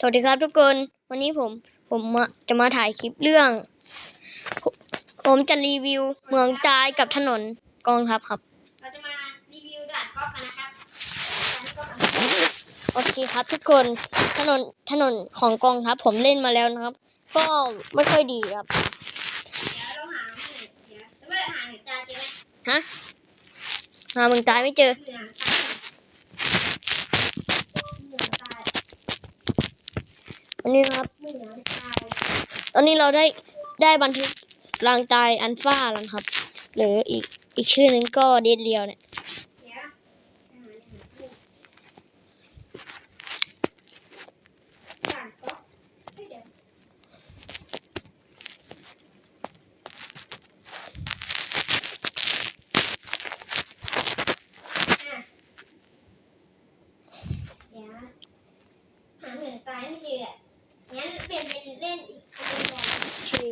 สวัสดีครับทุกคน วันนี้ผมผมมาจะมาถ่ายคลิปเรื่อง ผมผมจะรีวิวเมืองตายกับถนนกองทัพครับเราจะมารีวิวด่านกอล์ฟกันนะครับด่านกอล์ฟอันนี้โอเคครับทุกคนถนนถนนของกองทัพผมเล่นมาแล้วนะครับ ก็ไม่ค่อยดีครับเดี๋ยวเราหาหนึ่งเดี๋ยวแล้วไม่หาหนึ่งตาเจอไหมฮะหาเมืองตายไม่เจอันนี้ครับ ตอนนี้เราได้ได้บันทึกรางตายอันฟ้าแล้วครับ หรืออีกอีกชื่อหนึ่งก็เดดเรียวเนี่ย เดี๋ยวหาหนึ่งด่านกอล์ฟเฮ้ยเดี๋ยวอะเดี๋ยวหาหนึ่งตาไม่เจออะงั้นเปลี่ยนเป็นเล่นอีกอันหนึงก่อน ชื่อ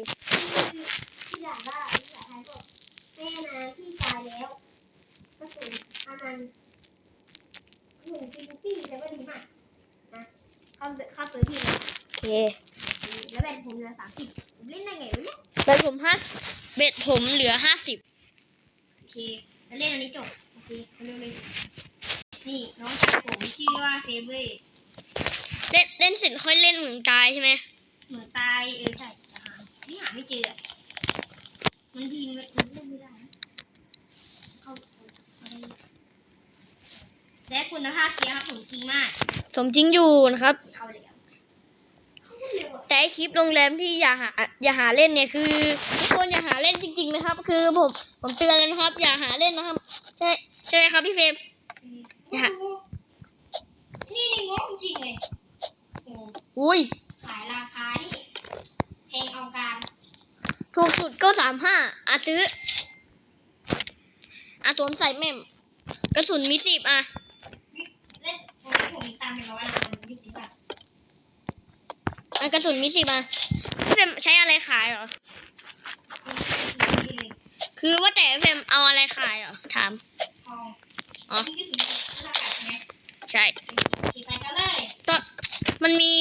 ที่ด่าว่าที่ด่าไทยก็แม่นาที่ตายแล้ว ก็สูญอามันหนึ่งฟินิตี้แต่ว่าดีมากนะเข้าเข้าซื้อทีนะ โอเค แล้วแบนผมเหลือสามสิบผมเล่นได้ไงวะเนี่ยเบ็ดผมห้าเบ็ดผมเหลือห้าสิบโอเคแล้วเล่นอันนี้จบโอเคเร็วเลยนี่น้องชายผมชื่อว่าเฟเบ้เล่นเล่นเสร็จค่อยเล่นเมืองตายใช่ไหมเหมือนตายเออใช่แต่หานี่หาไม่เจออะมันพิมพ์มันพูดไม่ได้นะเข้าเอาได้และคุณภาพเกียร์ครับผมจริงมาก สมจริงอยู่นะครับ เข้าเลยครับเข้าเร็วอะ แต่ไอ้คลิปโรงแรมที่อย่าหาอย่าหาเล่นเนี่ยคือทุกคนอย่าหาเล่นจริง ๆ นะครับ คือผมผมเตือนแล้วนะครับ อย่าหาเล่นนะครับ ใช่ใช่ไหมครับพี่เฟรมอย่านี่นี่งงจริงเลยโอ้อุ้ยขายราคานี่แพงเอาการถูกสุดก็สามห้าอาซื้ออาสวมใส่แม่มกระสุนมีสิบอะเล่นผมผมตามไปร้อยละมันยี่สิบบาทอะ กระสุนมีสิบอะพี่เฟรมใช้อะไรขายเหรอนี่เลยคือว่าแต่พี่เฟรมเอาอะไรขายเหรอ ถามทองอ๋อนี่ก็ถึงราคาใช่ไหมใช่ขี่ไปกันเลยก็มันมี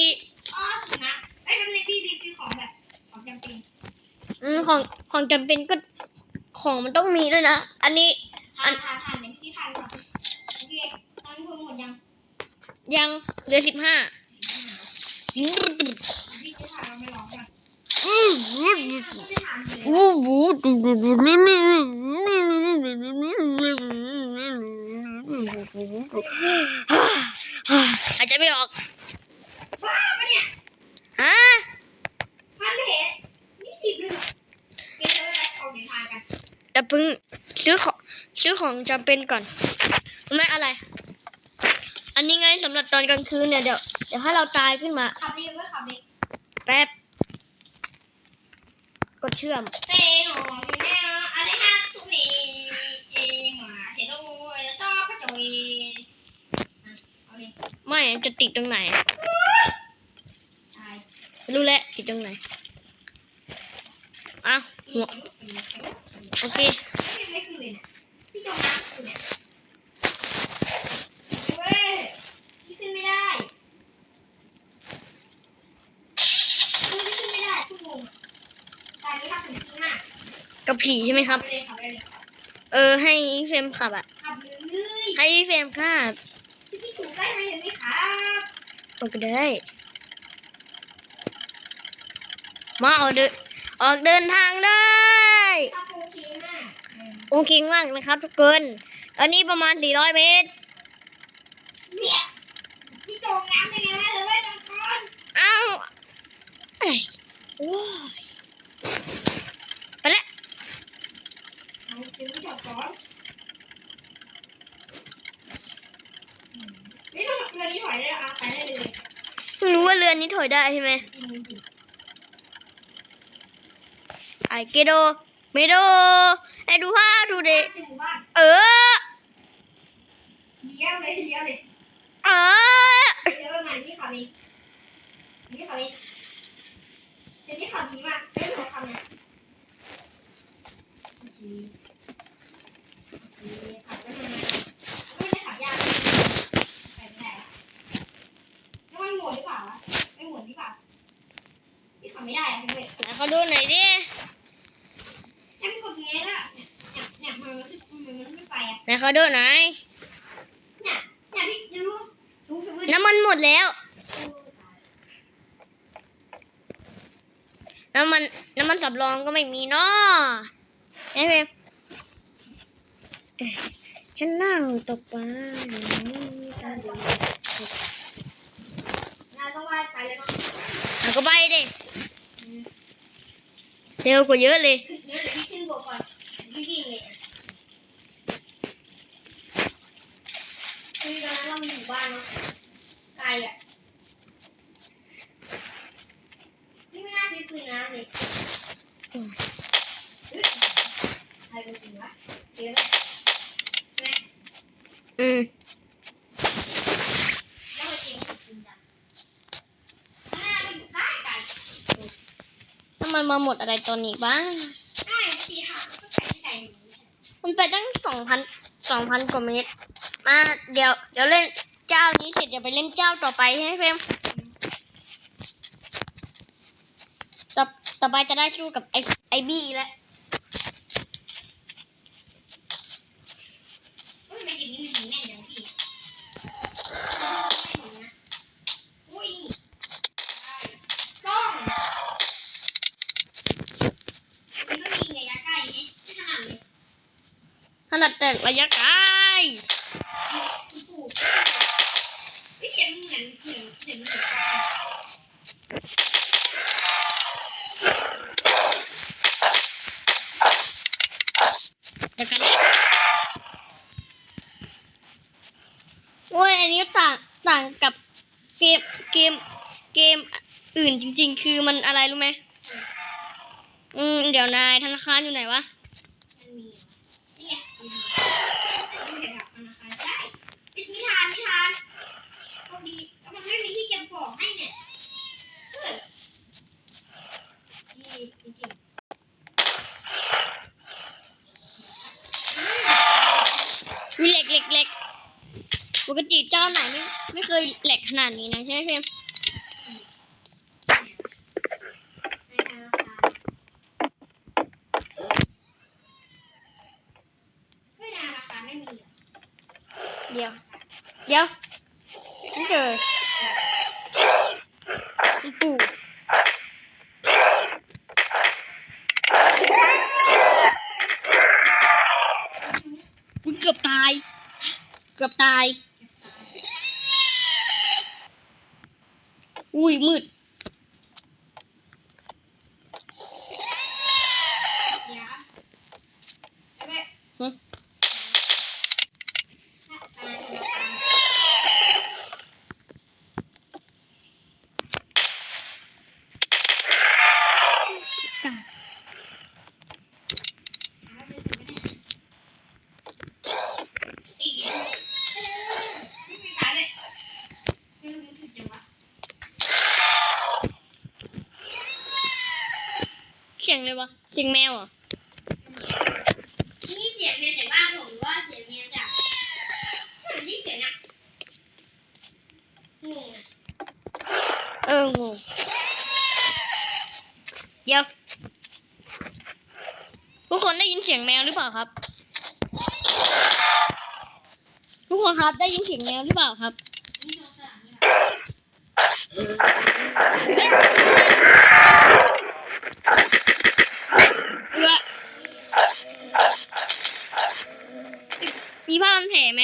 อ๋อนะไอ้ยมันในที่รีวิวของแบบของจำเป็นอืมของของจำเป็นก็ของมันต้องมีด้วยนะ อันนี้ทานทานทานในที่ทานก่อนโอเคตังค์คุณหมดยัง ยังเหลือสิบห้า องกันไม่ทาเลยโอ้โหอาจไม่ออกบ้าปะเนี่ยฮะพันเหตุยี่สิบเลยเหรอเก็บไว้เลยเอาไปทานกันจะเพิ่งซื้อของซื้อของจำเป็นก่อนไม่อะไร อันนี้ไงสำหรับตอนกลางคืนเนี่ยเดี๋ยวเดี๋ยวถ้าเราตายขึ้นมา ขับเร็วไว้ขับเร็วแป๊บ กดเชื่อม เต้หนูมีแม่อะไรฮะทุกนี้เองหมาเทโร่แล้วก็พระจอยอะเอาเลยไม่จะติดตรงไหนตายรู้แล้วติดตรงไหนอ้าวหัวโอเค ไม่คือเลยเนี่ยพี่จมน้ำคือเนี่ยเว้ยพี่ขึ้นไม่ได้ขึ้นขึ้นไม่ได้ทุกมุมตอนนี้ขับถึงจริงมาก กับ ผีใช่ไหมครับขับไปเลยขับไปเลยเออ ให้เฟรมขับอะ ขับเลยให้เฟรมขับพี่ที่ถูกใกล้ไหมเห็นไหมครับโอเคได้ มาเอาเดินออกเดินทางได้ขับโอเคมากอืมโอเคมากนะครับ ทุกคน อันนี้ประมาณ 400 เมตรเนี่ยพี่จมน้ำได้ไงวะเธอไม่จมก่อนเอ้าอะไรโอ้ยไปละ เอาเธอไม่จมก่อนอืมนี่มันเรือนี้ถอยได้แล้วเอาไปได้เลยเพิ่งรู้ว่าเรือนนี้ถอยได้ใช่ไหมจริงจริงไอเกโดเมโดไอดูภาพดูเดถึงหมู่บ้านเออเลี้ยวเลยเลี้ยวเลยเออเดี๋ยวมาที่ขับเองนี่ขับเองเดี๋ยวนี้ขับดีมากไม่ต้องขับเนี่ยโอเคโอเคขับได้ไหมไม่ได้ขับยากไปไม่ได้ละน้ำมันหมดหรือเปล่าวะไม่ ไม่ได้อะพี่เว้ยไหนเขาดูหน่อยดิแอมกดยังไงล่ะเนี่ยเนี่ยเนี่ยมันมันมันมันไม่ไปอะไหนเขาดูหน่อยเนี่ยเนี่ยพี่จะรู้รู้พี่เว้ยน้ำมันหมดแล้ว น้ำมันน้ำมันสำรองก็ไม่มีเนาะไอ้เฟมเอ๊ะฉันนั่งตกปลาอยู่นี่ตาดี เราต้องว่ายไปแล้วเนาะเอาก็ไปดิ เร็วกว่าเยอะเลยเดี๋ยวพี่ขึ้นบกก่อนพี่วิ่งเลยอะคือตอนนั้นเราอยู่บ้านเนาะไกลอะนี่ไม่น่าซื้อคืนน้ำเลย อืม เฮ้ยใครเป็นจริงวะเดี๋ยวนะแม่ อืม แล้วมาจริงจริงจังข้างหน้าก็อยู่ใกล้ไกล น้ำมันมา หมดอะไรตอนนี้บ้างใช่ตีหางก็ไปที่ไกลอยู่ไม่ใช่มันไปตั้งสองพันสองพันกว่าเมตรมาเดี๋ยวเดี๋ยวเล่นเจ้านี้เสร็จจะไปเล่นเจ้าต่อไปให้เฟรมต่อต่อไปจะได้สู้กับไอไอบี้แล้ว เฮ้ยทำไมถึงนี่มันยิงแม่นจังพี่ไม่ถึงนะอุ้ยนี่ต้องมันก็ยิงระยะใกล้ไงไม่ถนัดเลย ถ นัดแต่ระยะไกลคุณปู่เฮ้ยเดี๋ยวมันเหมือนเหมือนเดี๋ยกันเดี๋ยวกันโอ้ย อันนี้ต่างต่างกับเกมเกมเกมอื่นจริง ๆ คือมันอะไรรู้ไหมอืม เดี๋ยวนายธนาคารอยู่ไหนวะ มันมีนี่ไงมีแต่ดูเห็นแบบธนาคารได้ปิดไม่ทานไม่ทานพอดีแล้วมันไม่มีที่เก็บของให้เนี่ยเออดีจริงๆ วิเหล็กเหล็กเหล็กปกติเจ้าไหนไม่ไม่เค ยแหลกขนาดนี้นะใช่ไหมเฟรมในธนาคารไม่ธนาคารไม่มีเหรอเดี๋ยว เดี๋ยวไม่เจอคุณปู่อุ๊ยเกือบตาย เกือบตาย อุ้ยมืด เดี๋ยวเอาไป หึ ธนาคารธนาคาร กา เอาไปสิไม่ได้อีกเดี๋ยวเออไม่มีตายเลยไม่รู้ถึงจังวะ เสียงเลยวะ เสียงแมวเหรอ นี่เสียงเมียจากบ้านผมหรือว่าเสียงเมียจากเหมือนที่เสียงอะงงอะ เอองงเดี๋ยวทุกคนได้ยินเสียงแมวหรือเปล่าครับ ทุกคนครับได้ยินเสียงแมวหรือเปล่าครับมีผ้าพันแผลไหม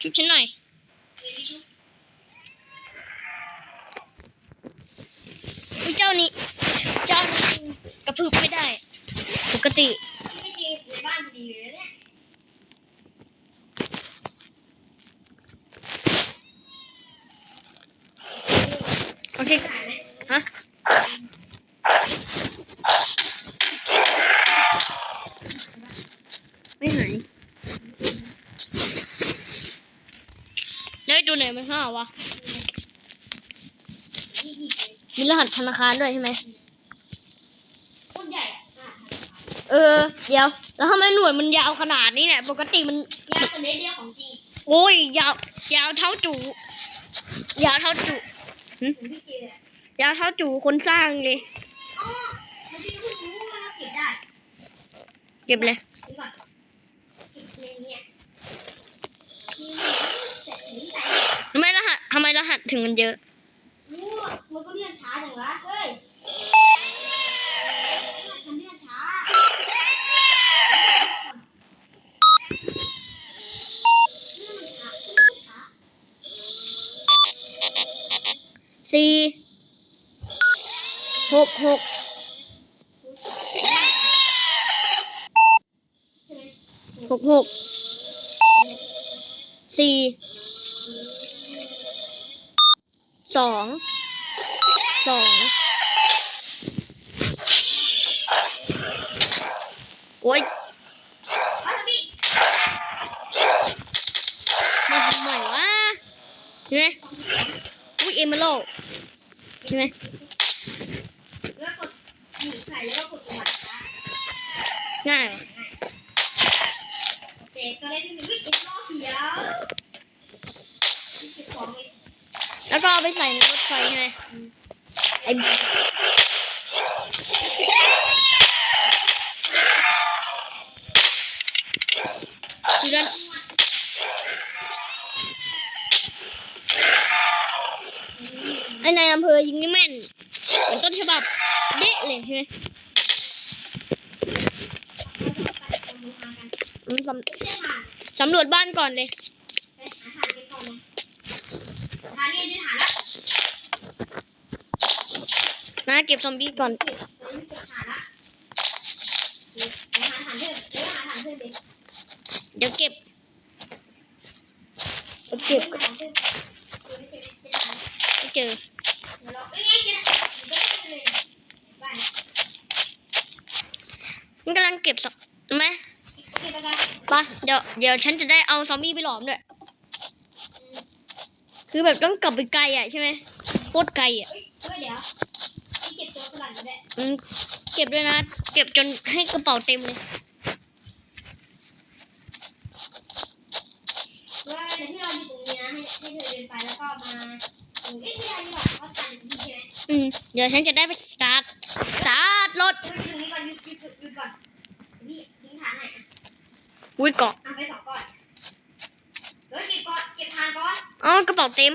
ชุบฉันหน่อย เดี๋ยวดิชุบ อุ๊ยเจ้านี้ เจ้านี้กระพืบไม่ได้ ปกติ ไม่จริงอยู่บ้านพอดีเลยเนี่ย โอเคหายไหมฮะไม่หายแล้วไอ้ตัวไหนมันห้าวะนี่หยิบเลยมีรหัสธนาคารด้วยใช่ไหมโคตรใหญ่อะอะเออ เดี๋ยว แล้วทำไมหนวดมันยาวขนาดนี้เนี่ย ปกติมัน ยากกว่าเนื้อเดียวของจริง โอ้ย ยาว ยาวเท่าจู ยาวเท่าจู ยาวเท่าจู่คนสร้างเลยอ๋อมันจะรู้รู้ว่าเราเก็บได้เก็บเลยดูก่อนเก็บในนี้อะนี่แต่นี้ใส่ทำไมรหัสทำไมรหัสถึงมันเยอะ รู้มันก็เลื่อนช้าจังวะเฮ้ยมันเลื่อนช้าเลื่อนช้าช้า สี่หกหกหกหกสี่สองสองโอ้ยมาทำไมวะใช่ไหม เอมเมอรัลใช่ไหมแล้วกดหนีใส่แล้วก็กดประวัติช้าง่ายวะโอเคก็ได้ที่หนึ่งวิเอ็นล้อเขียวนี่คือของเลยแล้วก็เอาไปใส่ในรถไฟใช่ไหมไอ้คือด้านไอ้นายอำเภอยิงนี่แม่นเหมือนต้นฉบับเดะเลยใช่ ไหมอืมสำสำรวจบ้านก่อนเลยหาผ่านไปก่อนเละผ่าเก็บซอมบี้ก่อนเดี๋ยวเก็บเก็บเจอจะผ่าน ไม่เจอ เดี๋ยวเราเอ้ยเจอเดี๋ยวเจอเลยบ้าน มันกำลังเก็บสักไหมโอเคไปกันไปะเดี๋ยวเดี๋ยวฉันจะได้เอาซอมบี้ไปหลอมด้วยคือแบบต้องกลับไปไกลอะใช่ไหมโคตรไกลอะเอ้ยเอ้ยเดี๋ยวนี่เก็บตัวสลัดอยู่ด้วยอืมเก็บด้วยนะ เก็บจนให้กระเป๋าเต็มเลยเว้ยเดี๋ยวที่เราอยู่ตรงนี้นะให้ให้เธอเดินไปแล้วก็มาเอ้ยไม่ได้ดีกว่าเพราะทันดีใช่ไหมอืมเดี๋ยวฉันจะได้ไปสตาร์ทสตาร์ท รถเฮ้ยตรงนี้ก่อนหยุดหยุดหยุดหยุดก่อนนี่ทิ้งฐานไหนอะอุ้ยเกาะเอาไปสองก้อนเฮ้ยเก็บก่อนเก็บฐานก่อนอ๋อกระเป๋าเต็ม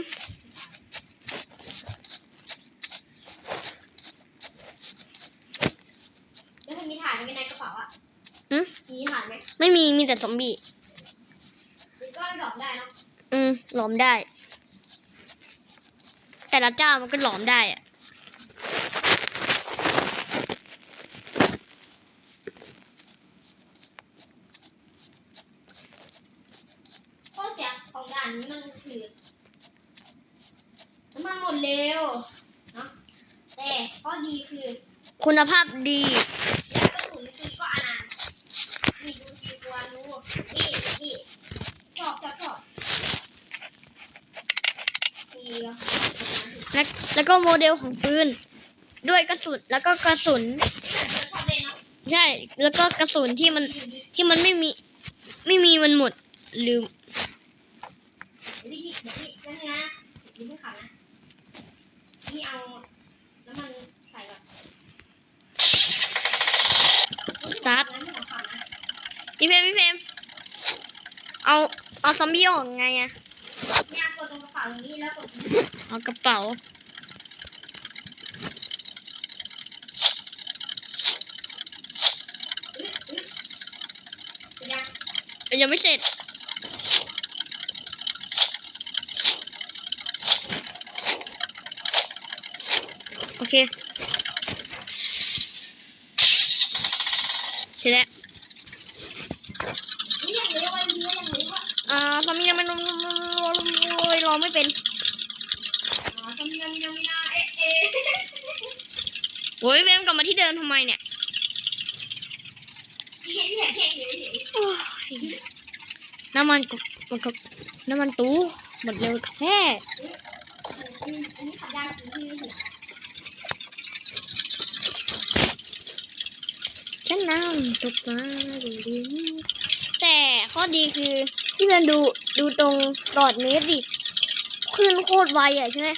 แล้วมันมีฐานไหมในกระเป๋าอะหึมีฐานไหมไม่มีมีแต่ซอมบี้มันก็ดรอปได้เนาะอืมหลอมได้ แต่ละเจ้ามันก็หลอมได้อะ ข้อเสียของด่า นนี้มันคือน้ำมันหมดเร็วเนาะแต่ข้อดีคือคุณภาพดีแล้วกระสุนคือก็อนันต์นี่ดูสิตัวรู้นี่นี่ชอบชอบชอบและแล้วก็โมเดลของปืน ด้วยกระสุนแล้วก็กระสุน ใช่ แล้วก็กระสุนที่มันที่มันไม่มี ไม่มีมันหมดหรือ เดี๋ยวนี่เดี๋ยวนี่นั่นนะดูไม่ขับนะนี่เอาน้ำมันใส่ก่อน สตาร์ท น้ำมันขับนะ พี่เฟรมพี่เฟรม เอาเอาซอมบี้ออกไงอะเนี่ยกดตรงกระเป๋าตรงนี้แล้วกดตรงนี้เอากระเป๋าเสร็จยังยังไม่เสร็จ โอเค เสร็จแล้ว นี่ยังเหลือวันเดียวยังเหลือว่า อ่าซอมบี้ยังไม่รอรอไม่เป็น อ๋อจำนำนำนาเอ๊ะเอ๊ะ โอ้ยเวมกลับมาที่เดิมทำไมเนี่ยโอ้ยน้ำมันก็มันก็น้ำมันตู้หมดเร็วแค่ฉันน้ำตกมาดูดิแต่ข้อดีคือที่มันดูดูตรงหลอดเมตรดิขึ้นโคตรไวอะใช่ไหม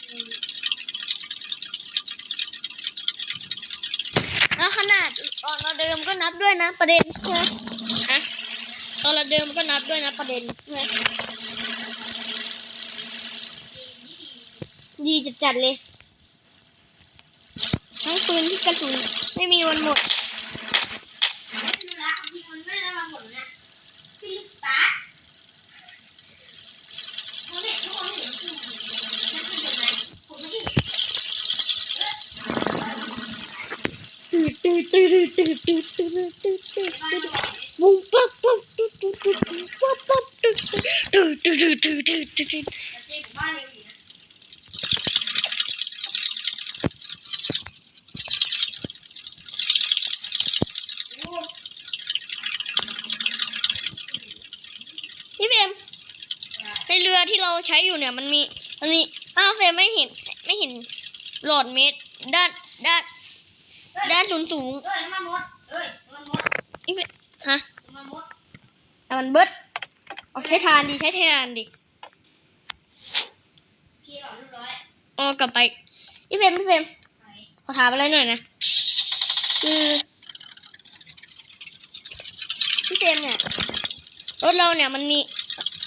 แล้วขนาดตอนเราเดิมก็นับด้วยนะประเด็นใช่ไหมฮะตอนเราเดิมก็นับด้วยนะประเด็นใช่ไหมดีจัดจัดๆเลย ทั้งปืนที่กระสุนไม่มีวันหมดไม่รู้ละจริงมันไม่ได้มาหมดนะฟิลิปสตาร์เขาเห็นทุกคนเห็นคือนั่นคือยังไงผมไม่ได้ ตื่นตื่นตื่นตื่นตื่นตื่นตื่นตื่นตื่นตื่นวุ้งปั๊บปั๊บตื่นตื่นตื่นตื่นปั๊บปั๊บตื่นตื่นตื่นตื่นตื่นตื่นตื่นตื่นแต่เจ๊ผมว่าเร็วอยู่นะโอ้พี่เฟมในเรือที่เราใช้อยู่เนี่ยมันมีมันมีอ้าวเฟมไม่เห็นไม่เห็นหลอดเมตรด้านด้าน ด้านสูงสูงเอ้ยน้ำมันมดเอ้ยน้ำมันมดพี่เฟรมฮะน้ำมันมดแต่มันเบิดเอาใช้ทานดีใช้ทานดีเคลียร์ก่อนเรียบร้อยเอากลับไปพี่เฟรมพี่เฟรมไปขอถามอะไรหน่อยนะคือพี่เฟรมเนี่ยรถเราเนี่ยมันมี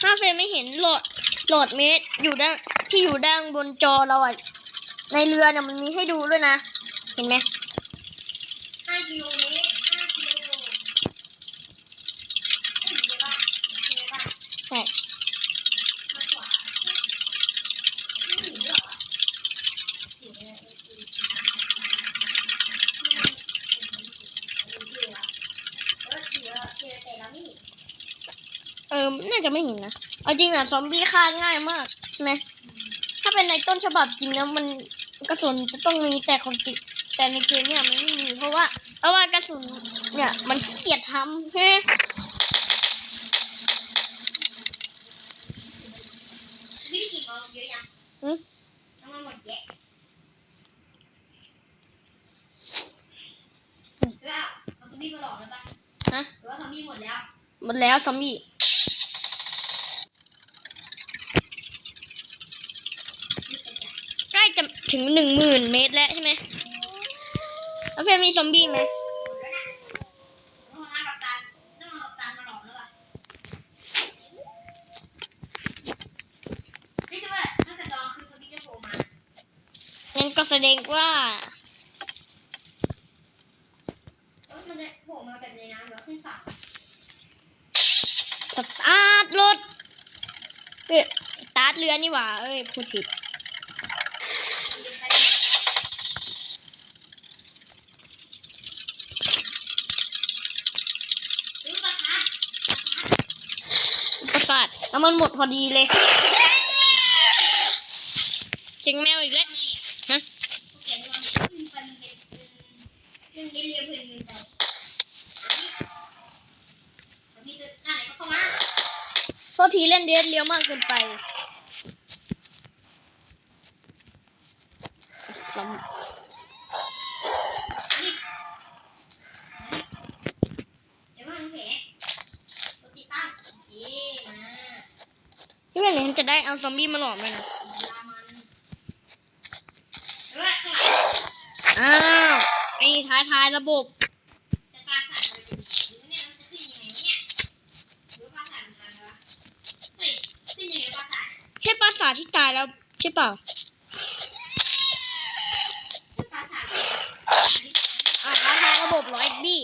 ถ้าเฟรมไม่เห็นหลอดหลอดเมตรอยู่ด้านที่อยู่ด้านบนจอเราอะในเรือเนี่ยมันมีให้ดูด้วยนะ เห็นไหมห้า กิโลเมตรห้ากิโลเอ้ยเดี๋ยวป่ะเดี๋ยวป่ะใช่มาขวาไม่หนีหรอกอะหนีเลยเออเดี๋ยวเจอแต่เราไม่เออ น่าจะไม่เห็นนะ เอาจริงอะซอมบี้ฆ่าง่ายมากใช่ไหม ถ้าเป็นในต้นฉบับจริงแล้วมันกระสุนจะต้องมีแต่ของจริงแต่ในเกมเนี่ยมันไม่มีเพราะว่า เพราะว่ากระสุนเนี่ยมันขี้เกียจทำใช่ไหมพี่กี่มองเยอะยังอืมน้ำมันหมดแยะหรือว่าเอาซอมบี้มาหลอกแล้วปะฮะหรือว่าซอมบี้หมดแล้ว หมดแล้วซอมบี้ใกล้จะถึงหนึ่งหมื่นเมตรแล้วใช่ไหม แล้วเฟมีซอมบี้ไหมงั้นก็แสดงว่ามันจะสตาร์ทรถเอ้ยสตาร์ทเรือนี่หว่า เอ้ยพูดผิด แล้วมันหมดพอดีเลยเจ๊งแมวอีกแล้วฮะโซทีเล่นเดีสเลี้ยวมากเกินไปซ้ นี่อย่านี้จะได้เอาซอมบี้มาหลอกมันนะอ้าวไอ้ท้ายทายระบบใช่ปราสาทที่ตายแล้วใช่เปล่าอ่าท้ายทายระบบร้อยบี้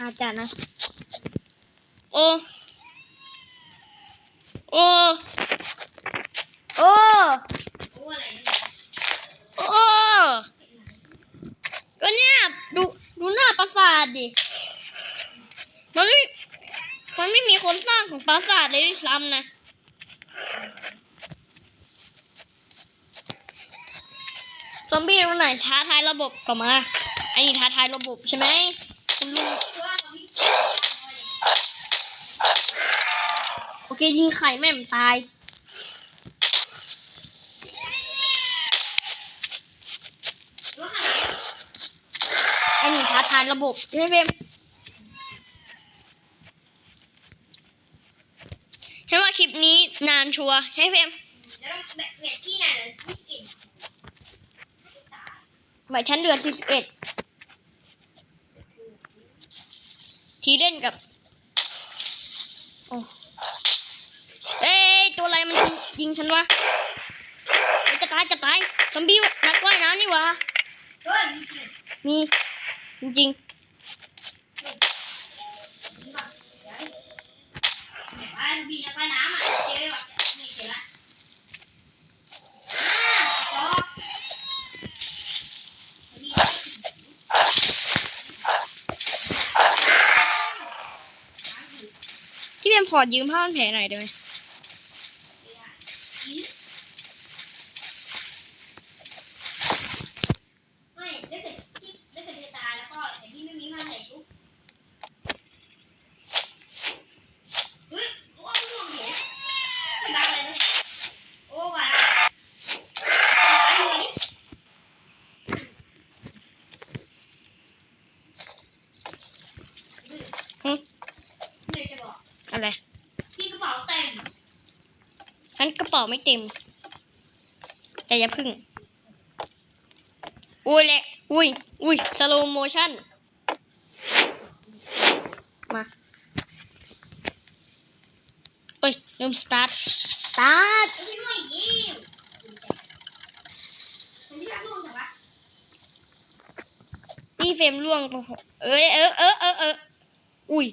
อาจารย์นะ โอ้โอ้โอ้โอ้ก็เนี่ยดูดูหน้าปราสาทดิมันไม่มันไม่มีคนสร้างของปราสาทเลยด้วยซ้ำนะซอมบี้รุ่นไหนท้าทายระบบก็มาไอันนี้ท้าทายระบบใช่ไหมคุณลุง เคยิงไข่แม่มตาย อันนี้ท้าทายระบบไม่เป็ให้ว่าคลิปนี้นานชัวร์ให้เฟมไหวชั้นเดือนสิบเอ็ด ที่เล่นกับ ตัวอะไรมันยิงฉันวะจะตายจะตายซอมบี้นักว่ายน้ำนี่วะมีจริงมีจริงจริงก่อนเดี๋ยวดิแบบว่ามีนักว่ายน้ำอะเจอว่ะนี่เจอละอ่าจบมีๆพี่เบียมขอยืมผ้าพันแผลหน่อยได้ไหมถ้าเกิดที่ถ้าเกิดจะตายแล้วก็แต่ที่ไม่มีผ้าใส่ชุบเฮ้ยโอ้ยไม่ต้องเห็นไม่ได้เลยนะโอ้ว้าวตายเลยเฮ้ยจะบ อกอะไรพี่กระเป๋าเต็มงั้นกระเป๋าไม่เต็ม แต่อย่าพึ่ง อุ้ยแหละอุ้ยอุ้ยสโลโมชั่น มาเอ้ยเริ่มสตาร์ท สตาร์ทไอ้พี่นุ่ยยิ้มมันที่รักลูกใช่ปะนี่เฟรมล่วงโอ้โหเอ้ยเออเออเออเอออุ้ย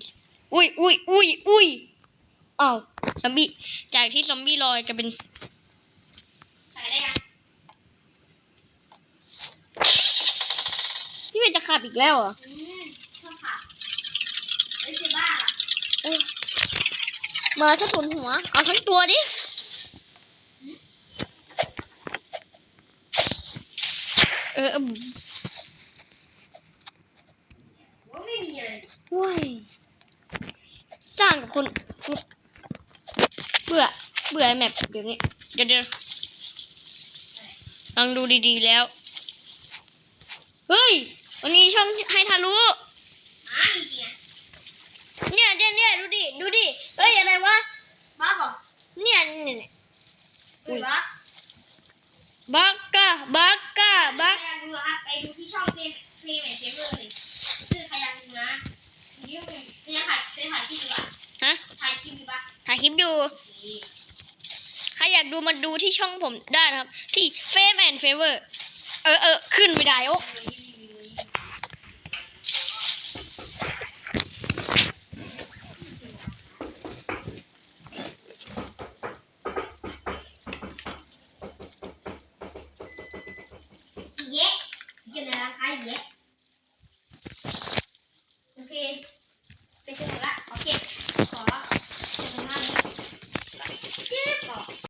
อุ้ยอุ้ยอุ้ยอุ้ยอ้าวซอมบี้จากที่ซอมบี้ลอยกลายเป็นใส่ได้ยังพี่เป็นจะขับอีกแล้วเหรออืมชอบผักเอ้ยจะบ้าอะเออมาแค่ส่วนหัว เอาทั้งตัวดิเออเออ ว่าไม่มีอะไร ว้ายสร้างกับ คนเบื่อเบื่อไอ้แมปเดี๋ยวนี้เดี๋ยวเดี๋ยวลองดูดีๆแล้ว เฮ้ย วันนี้ช่องให้ทะลุอ่ามีจริงอะเนี่ยเนี่ยเนี่ยดูดิ ดูดิ เฮ้ย อะไรวะบ้าก่อนเนี่ยเนี่ยเนี่ยอุ้ยบ้าบักกะบักกะบักใครอยากดูนะครับไปดูที่ช่องเพลงเพลงไหนเชฟเวอร์เลยชื่อใครอยากดูนะนี่เป็นจะถ่ายจะถ่ายคลิปดีกว่าฮะถ่ายคลิปดีป่ะถ่ายคลิปอยู่ ใครอยากดูมาดูที่ช่องผมได้นะครับ ที่ Fame and Favor เออเออขึ้นไม่ได้โอ้